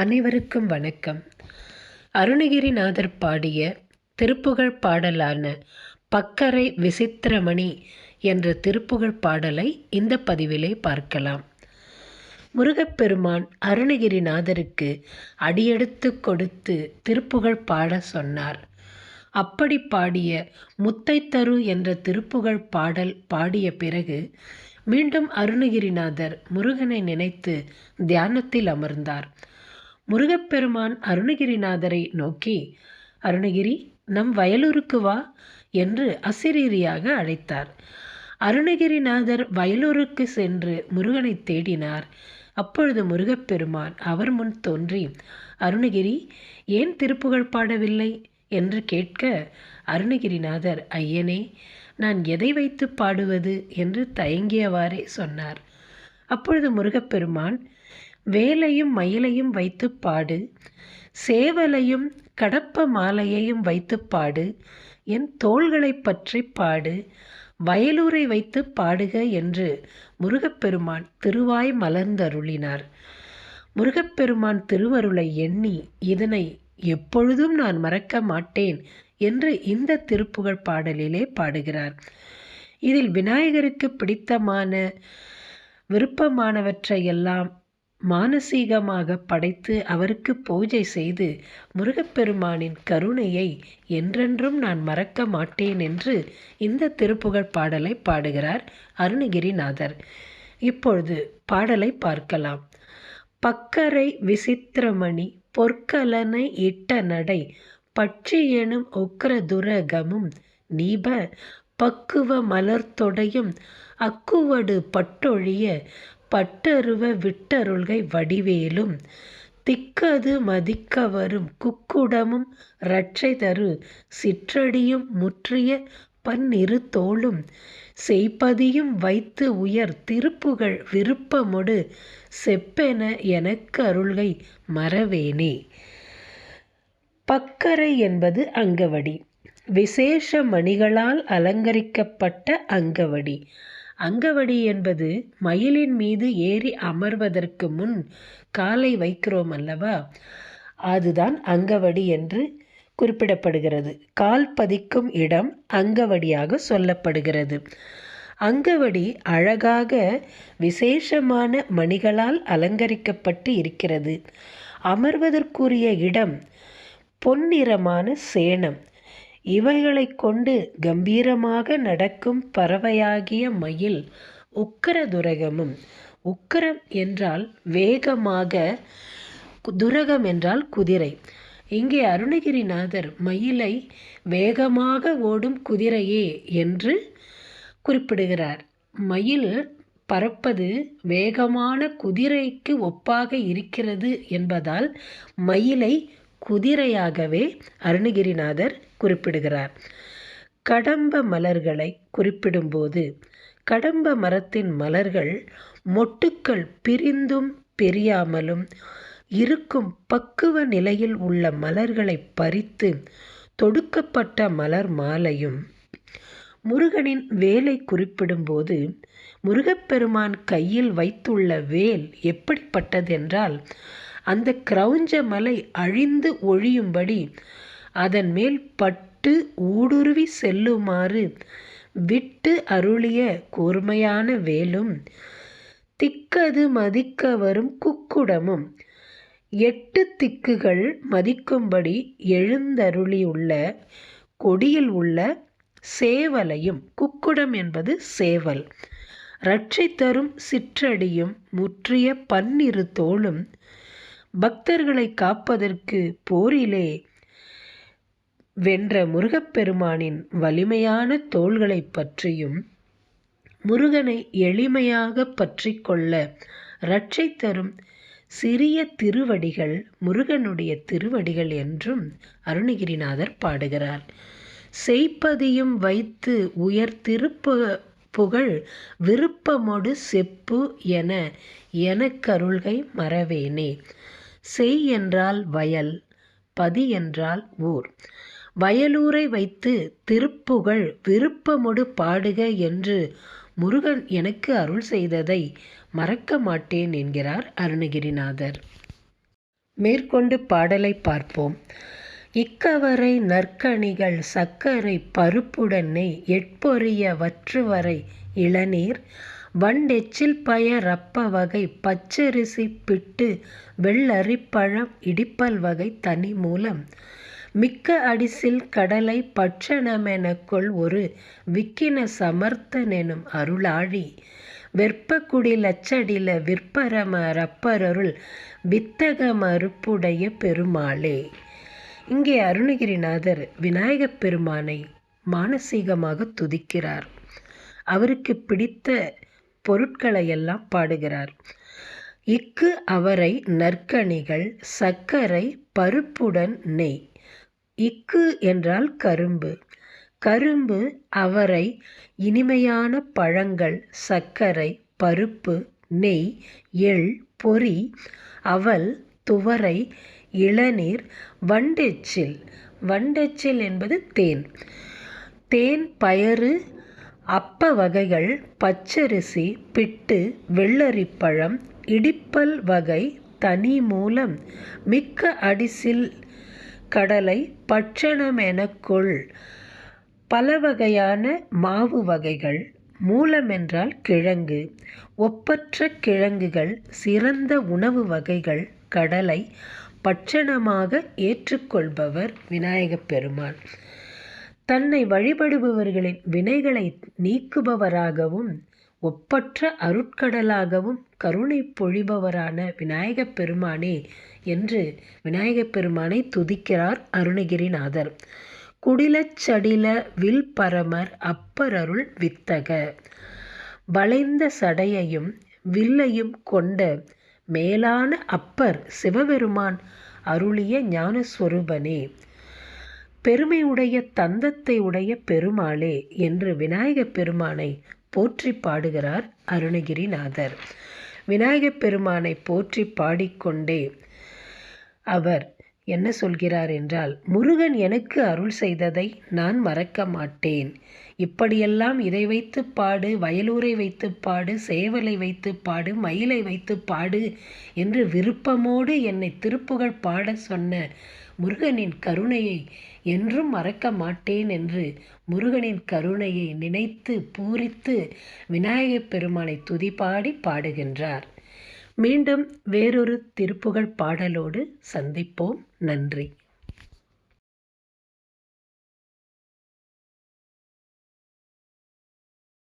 அனைவருக்கும் வணக்கம். அருணகிரிநாதர் பாடிய திருப்புகழ் பாடலான பக்கரை விசித்திரமணி என்ற திருப்புகழ் பாடலை இந்த பதிவிலே பார்க்கலாம். முருகப்பெருமான் அருணகிரிநாதருக்கு அடியெடுத்து கொடுத்து திருப்புகழ் பாட சொன்னார். அப்படி பாடிய முத்தைத்தரு என்ற திருப்புகழ் பாடல் பாடிய பிறகு மீண்டும் அருணகிரிநாதர் முருகனை நினைத்து தியானத்தில் அமர்ந்தார். முருகப்பெருமான் அருணகிரிநாதரை நோக்கி அருணகிரி நம் வயலூருக்கு வா என்று அசிரீரியாக அழைத்தார். அருணகிரிநாதர் வயலூருக்கு சென்று முருகனை தேடினார். அப்பொழுது முருகப்பெருமான் அவர் முன் தோன்றி அருணகிரி ஏன் திருப்புகழ் பாடவில்லை? என்று கேட்க அருணகிரிநாதர் ஐயனே நான் எதை வைத்து பாடுவது? என்று தயங்கியவாறே சொன்னார். அப்பொழுது முருகப்பெருமான் வேலையும் மயிலையும் வைத்து பாடு. சேவலையும் கடப்ப மாலையையும் வைத்து பாடு. என் தோள்களை பற்றி பாடு. வயலூரை வைத்து பாடுக என்று முருகப்பெருமான் திருவாய் மலர்ந்தருளினார். முருகப்பெருமான் திருவருளை எண்ணி இதனை எப்பொழுதும் நான் மறக்க மாட்டேன் என்று இந்த திருப்புகழ் பாடலிலே பாடுகிறார். இதில் விநாயகருக்கு பிடித்தமான விருப்பமானவற்றையெல்லாம் மானசீகமாக படைத்து அவருக்கு பூஜை செய்து முருகப்பெருமானின் கருணையை என்றென்றும் நான் மறக்க மாட்டேன் என்று இந்த திருப்புகழ் பாடலை பாடுகிறார் அருணகிரிநாதர். இப்பொழுது பாடலை பார்க்கலாம். பக்கரை விசித்திரமணி பொற்கலனை இட்ட நடை பட்சி எனும் உக்ர துரகமும் நீப பக்குவ மலர்த்தொடையும் அக்குவடு பட்டொழிய பட்டருவ விட்டருள்கை வடிவேலும் திக்கது மதிக்க வரும் குக்குடமும் இரட்சை தரு சிற்றடியும் முற்றிய பன்னிரு தோளும் செய்பதியும் வைத்து உயர் திருப்புகழ் விருப்பமொடு செப்பென எனக்கு அருள்கை மறவேனே. பக்கரை என்பது அங்கவடி விசேஷ மணிகளால் அலங்கரிக்கப்பட்ட அங்கவடி. அங்கவடி என்பது மயிலின் மீது ஏறி அமர்வதற்கு முன் காலை வைக்கிறோம் அல்லவா? அதுதான் அங்கவடி என்று குறிப்பிடப்படுகிறது. கால் பதிக்கும் இடம் அங்கவடியாக சொல்லப்படுகிறது. அங்கவடி அழகாக விசேஷமான மணிகளால் அலங்கரிக்கப்பட்டு இருக்கிறது. அமர்வதற்குரிய இடம் பொன்னிறமான சேனம் இவைகளை கொண்டு கம்பீரமாக நடக்கும் பறவையாகிய மயில் உக்கர துரகமும் உக்கரம் என்றால் வேகமாக துரகம் என்றால் குதிரை. இங்கே அருணகிரிநாதர் மயிலை வேகமாக ஓடும் குதிரையே என்று குறிப்பிடுகிறார். மயில் பறப்பது வேகமான குதிரைக்கு ஒப்பாக இருக்கிறது என்பதால் மயிலை குதிரையாகவே அருணகிரிநாதர் குறிப்பிடுகிறார். கடம்ப மலர்களை குறிப்பிடும்போது கடம்ப மரத்தின் மலர்கள் மொட்டுக்கள் பிரிந்தும் பிரியாமலும் இருக்கும் பக்குவ நிலையில் உள்ள மலர்களை பறித்து தொடுக்கப்பட்ட மலர் மாலையும் முருகனின் வேலை குறிப்பிடும்போது முருகப்பெருமான் கையில் வைத்துள்ள வேல் எப்படிப்பட்டதென்றால் அந்த கிரௌஞ்ச மலை அழிந்து ஒழியும்படி அதன் மேல் பட்டு ஊடுருவி செல்லுமாறு விட்டு அருளிய கூர்மையான வேலும் திக்கது மதிக்க வரும் குக்குடமும். எட்டு திக்குகள் மதிக்கும்படி எழுந்தருளியுள்ள கொடியில் உள்ள சேவலையும் குக்குடம் என்பது சேவல் ரட்சை தரும் சிற்றடியும் முற்றிய பன்னிரு தோளும் பக்தர்களை காப்பதற்கு போரிலே வென்ற முருகப்பெருமானின் வலிமையான தோள்களை பற்றியும் முருகனை எளிமையாக பற்றி கொள்ள ரட்சை தரும் சிறிய திருவடிகள் முருகனுடைய திருவடிகள் என்றும் அருணகிரிநாதர் பாடுகிறார். செய்ப்பதியும் வைத்து உயர் திருப்பு புகழ் விருப்பமொடு செப்பு என எனக்கருள்கை மறவேனே. செய் என்றால் வயல் பதி என்றால் ஊர். வயலூரை வைத்து திருப்புகழ் விருப்பமொடு பாடுக என்று முருகன் எனக்கு அருள் செய்ததை மறக்க மாட்டேன் என்கிறார் அருணகிரிநாதர். மேற்கொண்டு பாடலை பார்ப்போம். இக்கவரை நற்கணிகள் சர்க்கரை பருப்புடனே எட்பொறிய வற்றுவரை இளநீர் வண்டெச்சில் பய ரப்ப வகை பச்சரிசி பிட்டு வெள்ளரிப்பழம் இடிப்பல் வகை தனி மூலம். மிக்க அடிசில் கடலை பட்சணமெனக்கொள் ஒரு விக்கின சமர்த்தனெனும் அருளாழி. வெற்பக்குடி லச்சடில விற்பரம ரப்பரருள் வித்தக மறுப்புடைய பெருமாளே. இங்கே அருணகிரிநாதர் விநாயகப் பெருமானை மானசீகமாக துதிக்கிறார். அவருக்கு பிடித்த பொருட்களையெல்லாம் பாடுகிறார். இக்கு அவரை நற்கனிகள் சர்க்கரை பருப்புடன் நெய். இக்கு என்றால் கரும்பு. கரும்பு அவரை இனிமையான பழங்கள் சர்க்கரை பருப்பு நெய் எள் பொறி அவல் துவரை இளநீர் வண்டெச்சில். வண்டெச்சில் என்பது தேன். தேன் பயறு அப்ப வகைகள் பச்சரிசி பிட்டு வெள்ளரிப்பழம் இடிப்பல் வகை தனி மூலம் மிக்க அடிசில் கடலை பட்சணமெனக்கொள். பல வகையான மாவு வகைகள் மூலம் என்றால் கிழங்கு. ஒப்பற்ற கிழங்குகள் சிறந்த உணவு வகைகள் கடலை பட்சணமாக ஏற்றுக்கொள்பவர் விநாயகப் பெருமான். தன்னை வழிபடுபவர்களின் வினைகளை நீக்குபவராகவும் ஒப்பற்ற அருட்கடலாகவும் கருணை பொழிபவரான விநாயகப் பெருமானே என்று விநாயகப் பெருமானை துதிக்கிறார் அருணகிரிநாதர். குடிலச் சடில வில் பரமர் அப்பரருள் வித்தக. வளைந்த சடையையும் வில்லையும் கொண்ட மேலான அப்பர் சிவபெருமான் அருளிய ஞானஸ்வரூபனே. பெருமையுடைய தந்தத்தை உடைய பெருமாளே என்று விநாயகப் பெருமானை போற்றி பாடுகிறார் அருணகிரிநாதர். விநாயகப் பெருமானை போற்றி பாடிக்கொண்டே அவர் என்ன சொல்கிறார் என்றால் முருகன் எனக்கு அருள் செய்ததை நான் மறக்க மாட்டேன். இப்படியெல்லாம் இதை வைத்து பாடு வயலூரை வைத்து பாடு சேவலை வைத்து பாடு மயிலை வைத்து பாடு என்று விருப்பமோடு என்னை திருப்புகழ் பாட சொன்ன முருகனின் கருணையை என்றும் மறக்க மாட்டேன் என்று முருகனின் கருணையை நினைத்து பூரித்து விநாயகப் பெருமானை துதிபாடி பாடுகின்றார். மீண்டும் வேறொரு திருப்புகழ் பாடலோடு சந்திப்போம். நன்றி.